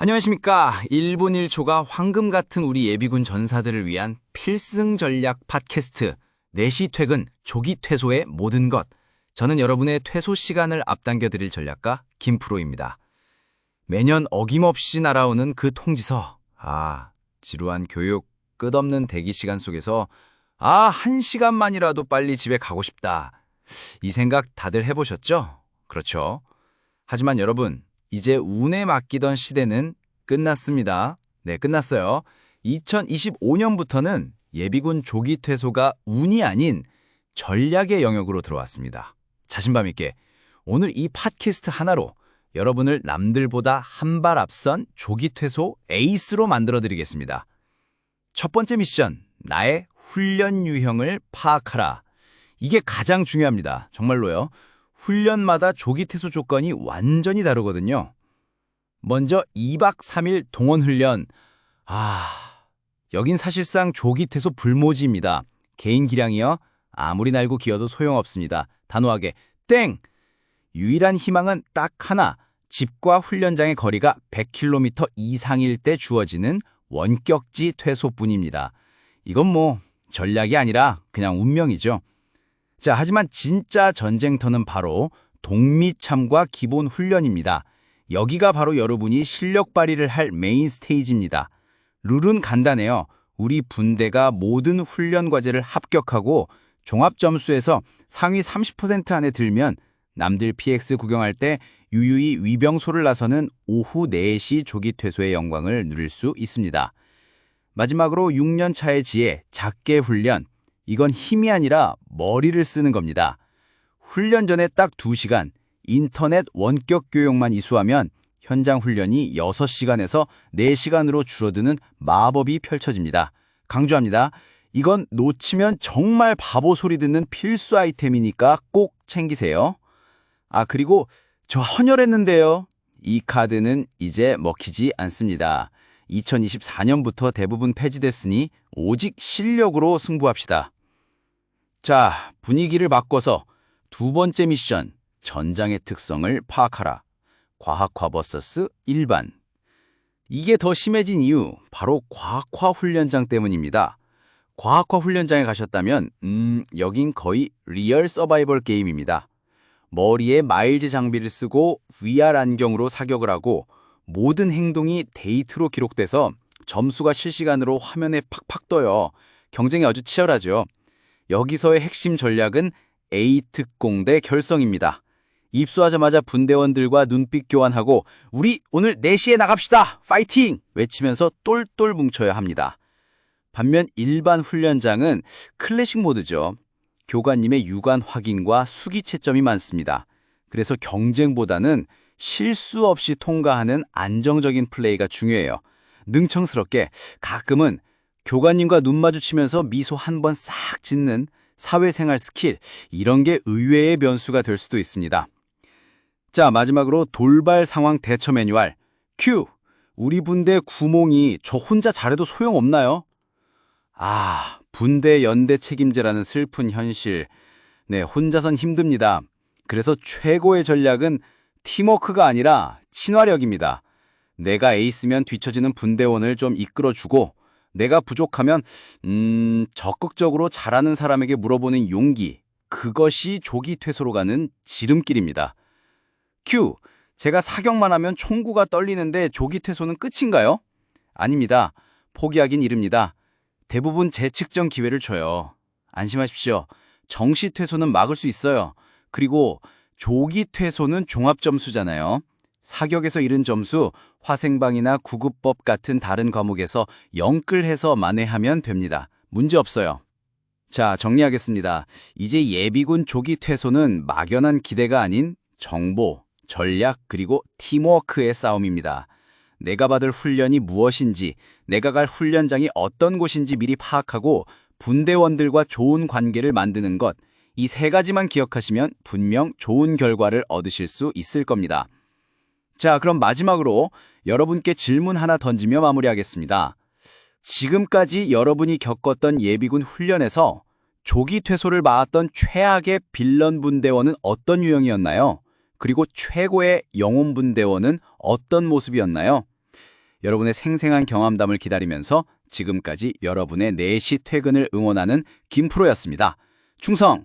안녕하십니까. 1분 1초가 황금 같은 우리 예비군 전사들을 위한 필승 전략 팟캐스트 4시 퇴근 조기 퇴소의 모든 것. 저는 여러분의 퇴소 시간을 앞당겨 드릴 전략가 김프로입니다. 매년 어김없이 날아오는 그 통지서. 아, 지루한 교육, 끝없는 대기 시간 속에서 아, 한 시간만이라도 빨리 집에 가고 싶다. 이 생각 다들 해보셨죠? 그렇죠. 하지만 여러분, 이제 운에 맡기던 시대는 끝났습니다. 네, 끝났어요. 2025년부터는 예비군 조기 퇴소가 운이 아닌 전략의 영역으로 들어왔습니다. 자신감 있게 오늘 이 팟캐스트 하나로 여러분을 남들보다 한 발 앞선 조기 퇴소 에이스로 만들어 드리겠습니다. 첫 번째 미션, 나의 훈련 유형을 파악하라. 이게 가장 중요합니다. 정말로요. 훈련마다 조기 퇴소 조건이 완전히 다르거든요. 먼저 2박 3일 동원 훈련. 아, 여긴 사실상 조기 퇴소 불모지입니다. 개인 기량이요. 아무리 날고 기어도 소용없습니다. 단호하게 땡! 유일한 희망은 딱 하나. 집과 훈련장의 거리가 100km 이상일 때 주어지는 원격지 퇴소뿐입니다. 이건 뭐 전략이 아니라 그냥 운명이죠. 자, 하지만 진짜 전쟁터는 바로 동미참과 기본 훈련입니다. 여기가 바로 여러분이 실력 발휘를 할 메인 스테이지입니다. 룰은 간단해요. 우리 분대가 모든 훈련 과제를 합격하고 종합 점수에서 상위 30% 안에 들면 남들 PX 구경할 때 유유히 위병소를 나서는 오후 4시 조기 퇴소의 영광을 누릴 수 있습니다. 마지막으로 6년 차의 지혜, 작게 훈련. 이건 힘이 아니라 머리를 쓰는 겁니다. 훈련 전에 딱 2시간 인터넷 원격 교육만 이수하면 현장 훈련이 6시간에서 4시간으로 줄어드는 마법이 펼쳐집니다. 강조합니다. 이건 놓치면 정말 바보 소리 듣는 필수 아이템이니까 꼭 챙기세요. 아, 그리고 저 헌혈했는데요. 이 카드는 이제 먹히지 않습니다. 2024년부터 대부분 폐지됐으니 오직 실력으로 승부합시다. 자, 분위기를 바꿔서 두 번째 미션, 전장의 특성을 파악하라. 과학화 vs 일반. 이게 더 심해진 이유, 바로 과학화 훈련장 때문입니다. 과학화 훈련장에 가셨다면, 음, 여긴 거의 리얼 서바이벌 게임입니다. 머리에 마일즈 장비를 쓰고 VR 안경으로 사격을 하고 모든 행동이 데이트로 기록돼서 점수가 실시간으로 화면에 팍팍 떠요. 경쟁이 아주 치열하죠. 여기서의 핵심 전략은 A특공대 결성입니다. 입수하자마자 분대원들과 눈빛 교환하고 우리 오늘 4시에 나갑시다! 파이팅! 외치면서 똘똘 뭉쳐야 합니다. 반면 일반 훈련장은 클래식 모드죠. 교관님의 유관 확인과 수기 채점이 많습니다. 그래서 경쟁보다는 실수 없이 통과하는 안정적인 플레이가 중요해요. 능청스럽게 가끔은 교관님과 눈 마주치면서 미소 한 번 싹 짓는 사회생활 스킬, 이런 게 의외의 변수가 될 수도 있습니다. 자, 마지막으로 돌발 상황 대처 매뉴얼. 큐! 우리 분대 구몽이 저 혼자 잘해도 소용없나요? 아, 분대 연대 책임제라는 슬픈 현실. 네, 혼자선 힘듭니다. 그래서 최고의 전략은 팀워크가 아니라 친화력입니다. 내가 에이스면 뒤처지는 분대원을 좀 이끌어주고 내가 부족하면 음, 적극적으로 잘하는 사람에게 물어보는 용기. 그것이 조기 퇴소로 가는 지름길입니다. 큐. 제가 사격만 하면 총구가 떨리는데 조기 퇴소는 끝인가요? 아닙니다. 포기하긴 이릅니다. 대부분 재측정 기회를 줘요. 안심하십시오. 정시 퇴소는 막을 수 있어요. 그리고 조기 퇴소는 종합 점수잖아요. 사격에서 잃은 점수, 화생방이나 구급법 같은 다른 과목에서 영끌해서 만회하면 됩니다. 문제 없어요. 자, 정리하겠습니다. 이제 예비군 조기 퇴소는 막연한 기대가 아닌 정보, 전략, 그리고 팀워크의 싸움입니다. 내가 받을 훈련이 무엇인지, 내가 갈 훈련장이 어떤 곳인지 미리 파악하고 분대원들과 좋은 관계를 만드는 것, 이 세 가지만 기억하시면 분명 좋은 결과를 얻으실 수 있을 겁니다. 자, 그럼 마지막으로 여러분께 질문 하나 던지며 마무리하겠습니다. 지금까지 여러분이 겪었던 예비군 훈련에서 조기 퇴소를 막았던 최악의 빌런 분대원은 어떤 유형이었나요? 그리고 최고의 영혼 분대원은 어떤 모습이었나요? 여러분의 생생한 경험담을 기다리면서 지금까지 여러분의 4시 퇴근을 응원하는 김프로였습니다. 충성!